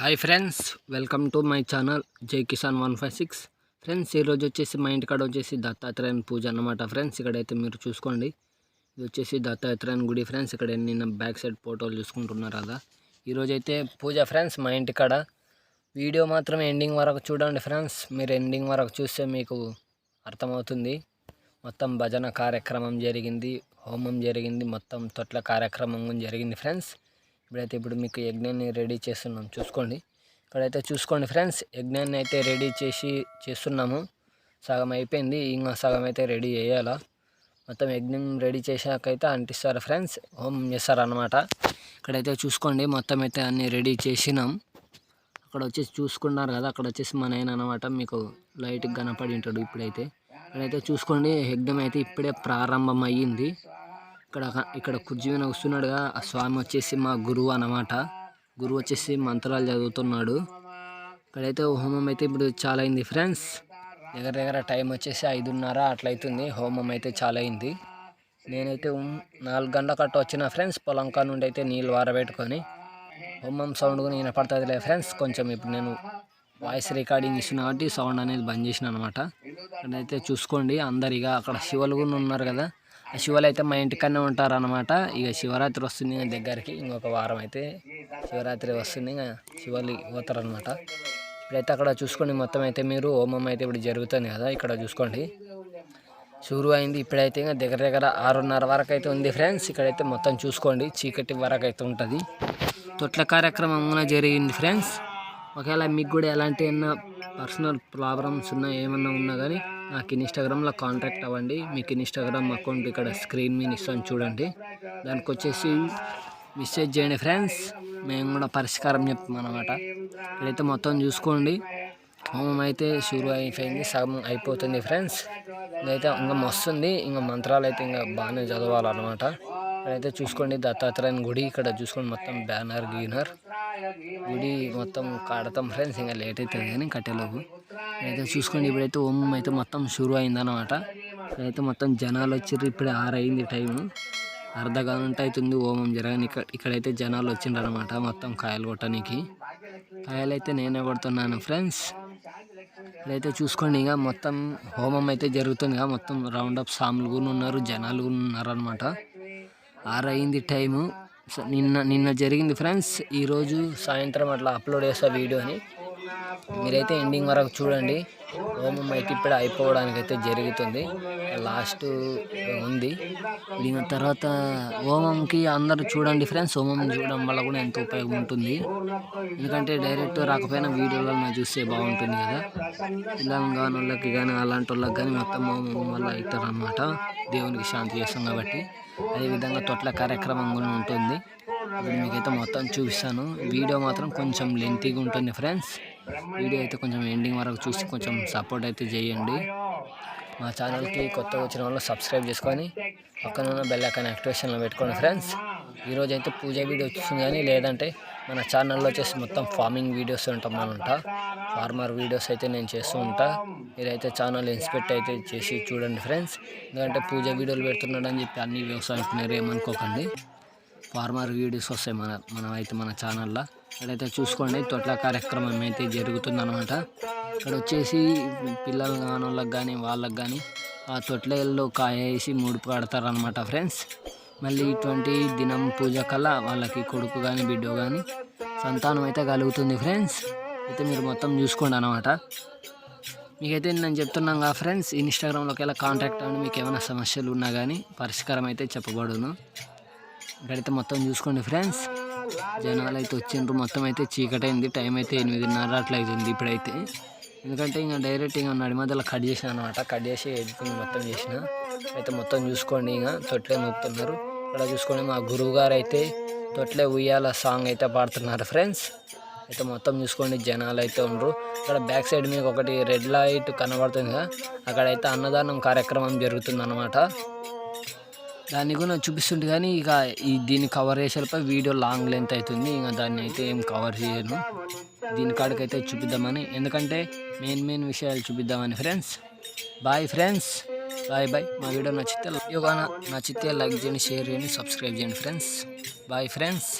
Hi friends welcome to my channel Jai Kisan one five six friends ఈరోజు వచ్చేసి మా ఇంటికాడ వచ్చేసి దత్తాత్రేయన్ పూజ అన్నమాట ఫ్రెండ్స్ ఇక్కడైతే మీరు చూసుకోండి. ఇది వచ్చేసి దత్తాత్రేయన్ గుడి ఫ్రెండ్స్ ఇక్కడ నిన్న బ్యాక్ సైడ్ ఫోటోలు చూసుకుంటున్నారు కదా. ఈరోజు అయితే పూజ ఫ్రెండ్స్ మా ఇంటికాడ వీడియో మాత్రం ఎండింగ్ వరకు చూడండి ఫ్రెండ్స్ మీరు ఎండింగ్ వరకు చూస్తే మీకు అర్థమవుతుంది. మొత్తం భజన కార్యక్రమం జరిగింది హోమం జరిగింది మొత్తం తొట్ల కార్యక్రమం జరిగింది ఫ్రెండ్స్ ఇప్పుడైతే ఇప్పుడు మీకు యజ్ఞాన్ని రెడీ చేస్తున్నాం. చూసుకోండి. ఇక్కడైతే చూసుకోండి ఫ్రెండ్స్. యజ్ఞాన్ని అయితే రెడీ చేసి చేస్తున్నాము. సగం అయిపోయింది. ఇంకా సగం అయితే రెడీ చేయాలా? మొత్తం యజ్ఞం రెడీ చేశాకైతే అంటిస్తారు ఫ్రెండ్స్. హోమం చేస్తారనమాట ఇక్కడైతే చూసుకోండి. మొత్తం అయితే అన్నీ రెడీ చేసినాం. అక్కడ వచ్చేసి చూసుకున్నారు కదా. అక్కడ వచ్చేసి మా ఆయన అనమాట మీకు లైట్గా కనపడి ఉంటాడు ఇప్పుడైతే. ఇక్కడైతే చూసుకోండి. యజ్ఞం అయితే ఇప్పుడే ప్రారంభం అయ్యింది ఇక్కడ ఇక్కడ కుర్జీ మీద వస్తున్నాడుగా ఆ స్వామి వచ్చేసి మా గురువు అన్నమాట. గురువు వచ్చేసి మంత్రాలు చదువుతున్నాడు. ఇక్కడైతే హోమం అయితే ఇప్పుడు చాలా అయింది ఫ్రెండ్స్. దగ్గర దగ్గర టైం వచ్చేసి ఐదున్నర అట్లయితుంది. హోమం అయితే చాలా అయింది నేనైతే నాలుగు గంటల కట్ట వచ్చిన ఫ్రెండ్స్. పొలం కా నుండి అయితే నీళ్ళు వారబెట్టుకొని హోమం సౌండ్ కూడా వినపడుతుందిలే ఫ్రెండ్స్. కొంచెం ఇప్పుడు నేను వాయిస్ రికార్డింగ్ ఇస్తున్నా కాబట్టి సౌండ్ అనేది బంద్ చేసిన అనమాట అక్కడైతే చూసుకోండి అందరు ఇక అక్కడ శివలు కూడా ఉన్నారు కదా. శివలు అయితే మా ఇంటికన్నా ఉంటారు అనమాట ఇక శివరాత్రి వస్తుంది ఇంకా దగ్గరికి. ఇంకొక వారం అయితే శివరాత్రి వస్తుంది ఇంకా శివలు పోతారు అనమాట ఇప్పుడైతే అక్కడ చూసుకోండి మొత్తం అయితే మీరు. హోమం అయితే ఇప్పుడు జరుగుతుంది కదా ఇక్కడ చూసుకోండి. షూరు అయింది. ఇప్పుడైతే ఇంకా దగ్గర దగ్గర ఆరున్నర వరకు అయితే ఉంది ఫ్రెండ్స్. ఇక్కడైతే మొత్తం చూసుకోండి. చీకటి వరకు అయితే ఉంటుంది. తొట్ల కార్యక్రమం కూడా జరిగింది ఫ్రెండ్స్. ఒకవేళ మీకు కూడా ఎలాంటి ఏమన్నా పర్సనల్ ప్రాబ్లమ్స్ ఉన్నా ఏమన్నా ఉన్నా కానీ నాకు ఇన్స్టాగ్రామ్లో కాంటాక్ట్ అవ్వండి. మీకు ఇన్స్టాగ్రామ్ అకౌంట్ ఇక్కడ స్క్రీన్ మీద ఇస్తాను చూడండి. దానికి వచ్చేసి మెసేజ్ చేయండి ఫ్రెండ్స్ మేము కూడా పరిష్కారం చెప్తాం అనమాట ఇక్కడైతే మొత్తం చూసుకోండి. హోమం అయితే షురు అయిపోయింది సగం అయిపోతుంది ఫ్రెండ్స్ ఇదైతే ఇంకా మస్తుంది. ఇంకా మంత్రాలు అయితే ఇంకా బాగానే చదవాలన్నమాట. ఇక్కడైతే చూసుకోండి దత్తాత్రేయన్ గుడి. ఇక్కడ చూసుకోండి మొత్తం బ్యానర్ గీనర్. గుడి మొత్తం కడతాం ఫ్రెండ్స్ ఇంకా లేట్ అవుతుంది కానీ కట్టేలోపు. అయితే చూసుకోండి ఇప్పుడైతే హోమం అయితే మొత్తం షురు అయిందనమాట ఇక్కడైతే మొత్తం జనాలు వచ్చారు ఇప్పుడు ఆరయింది టైము. అర్ధ గంట అవుతుంది హోమం జరగని ఇక్కడ ఇక్కడైతే జనాలు వచ్చిండ్రనమాట మొత్తం కాయలు కొట్టడానికి కాయలు అయితే నేనే కొడుతున్నాను ఫ్రెండ్స్. ఇక్కడైతే చూసుకోండి ఇక మొత్తం హోమం అయితే జరుగుతుంది ఇక మొత్తం రౌండ్ అప్ సాములు కూడా ఉన్నారు జనాలు కూడా ఉన్నారు అనమాట టైము. సో నిన్న నిన్న జరిగింది ఫ్రెండ్స్. ఈరోజు సాయంత్రం అట్లా అప్లోడ్ చేస్తా వీడియోని మీరైతే ఎండింగ్ వరకు చూడండి. హోమం అయితే ఇప్పుడు అయిపోవడానికి అయితే జరుగుతుంది. లాస్ట్ ఉంది. దీని తర్వాత హోమంకి అందరూ చూడండి ఫ్రెండ్స్. హోమం చూడడం వల్ల కూడా ఎంతో ఉపయోగం ఉంటుంది. ఎందుకంటే డైరెక్ట్ రాకపోయినా వీడియోలో చూస్తే బాగుంటుంది కదా. పిల్లలు కాని వాళ్ళకి కానీ అలాంటి వాళ్ళకి కానీ మొత్తం హోమం వల్ల అవుతారనమాట దేవునికి శాంతి చేస్తాం కాబట్టి. అదేవిధంగా తొట్ల కార్యక్రమం కూడా ఉంటుంది. ఇప్పుడు మీకైతే మొత్తం చూపిస్తాను. వీడియో మాత్రం కొంచెం లెంతీగా ఉంటుంది ఫ్రెండ్స్. వీడియో అయితే కొంచెం ఎండింగ్ వరకు చూసి కొంచెం సపోర్ట్ అయితే చేయండి. మా ఛానల్కి కొత్తగా వచ్చిన వాళ్ళు సబ్స్క్రైబ్ చేసుకొని పక్కన ఉన్న బెల్ ఐకాన్ యాక్టివేషన్లో పెట్టుకోండి ఫ్రెండ్స్. ఈరోజు అయితే పూజ వీడియో వచ్చింది కానీ లేదంటే మన ఛానల్లో వచ్చేసి మొత్తం ఫార్మింగ్ వీడియోస్ ఉంటామన్నమాట ఫార్మర్ వీడియోస్ అయితే నేను చేస్తూ ఉంటా. మీరైతే ఛానల్ ఇన్స్పెక్ట్ అయితే చేసి చూడండి ఫ్రెండ్స్. ఎందుకంటే పూజ వీడియోలు పెడుతున్నాడని చెప్పి అన్ని వ్యవసాయం ఏమనుకోకండి. ఫార్మర్ వీడియోస్ వస్తాయి మన మనం అయితే మన ఛానల్లో ఇక్కడైతే చూసుకోండి తొట్ల కార్యక్రమం అయితే జరుగుతుందనమాట ఇక్కడ వచ్చేసి పిల్లలు కానోళ్ళకి కానీ వాళ్ళకి కానీ ఆ తొట్లలో కాయ వేసి ముడుపు కడతారనమాట ఫ్రెండ్స్ మళ్ళీ ఇటువంటి దినం పూజ కల్లా వాళ్ళకి కొడుకు కానీ బిడ్డ కానీ సంతానం అయితే కలుగుతుంది ఫ్రెండ్స్ అయితే మీరు మొత్తం చూసుకోండి అనమాట మీకైతే నేను చెప్తున్నాను కదా ఫ్రెండ్స్ ఇన్స్టాగ్రామ్లోకి వెళ్ళి కాంటాక్ట్ అవ్వండి మీకు ఏమైనా సమస్యలు ఉన్నా కానీ పరిష్కారం అయితే చెప్పబడును. ఇక్కడైతే మొత్తం చూసుకోండి ఫ్రెండ్స్. జనాలు అయితే వచ్చిండ్రు. మొత్తం అయితే చీకటైంది. టైం అయితే ఎనిమిదిన్నర అట్లా అవుతుంది ఇప్పుడైతే. ఎందుకంటే ఇంకా డైరెక్ట్ ఇంకా నడి మధ్యలో కట్ చేసిన అనమాట కట్ చేసి ఎడ్యుకుని మొత్తం చేసిన. అయితే మొత్తం చూసుకోండి ఇంకా. తొట్లే నొప్పుతున్నారు ఇక్కడ చూసుకోండి మా గురువు గారు అయితే తొట్లే ఉయ్యాల సాంగ్ అయితే పాడుతున్నారు ఫ్రెండ్స్. అయితే మొత్తం చూసుకోండి. జనాలు అయితే ఉండరు. ఇక్కడ బ్యాక్ సైడ్ మీకు ఒకటి రెడ్ లైట్ కనబడుతుంది కదా. అక్కడైతే అన్నదానం కార్యక్రమం జరుగుతుంది దాన్ని కూడా చూపిస్తుంటే కానీ ఇక ఈ దీన్ని కవర్ చేసేపై వీడియో లాంగ్ లెంత్ అవుతుంది. ఇంకా దాన్ని అయితే ఏం కవర్ చేయను. దీని కాడికైతే చూపిద్దామని. ఎందుకంటే మెయిన్ మెయిన్ విషయాలు చూపిద్దామని friends bye friends bye bye మా వీడియో నచ్చితే యోగా నచ్చితే లైక్ చేయండి షేర్ చేయండి సబ్స్క్రైబ్ చేయండి ఫ్రెండ్స్ బాయ్ ఫ్రెండ్స్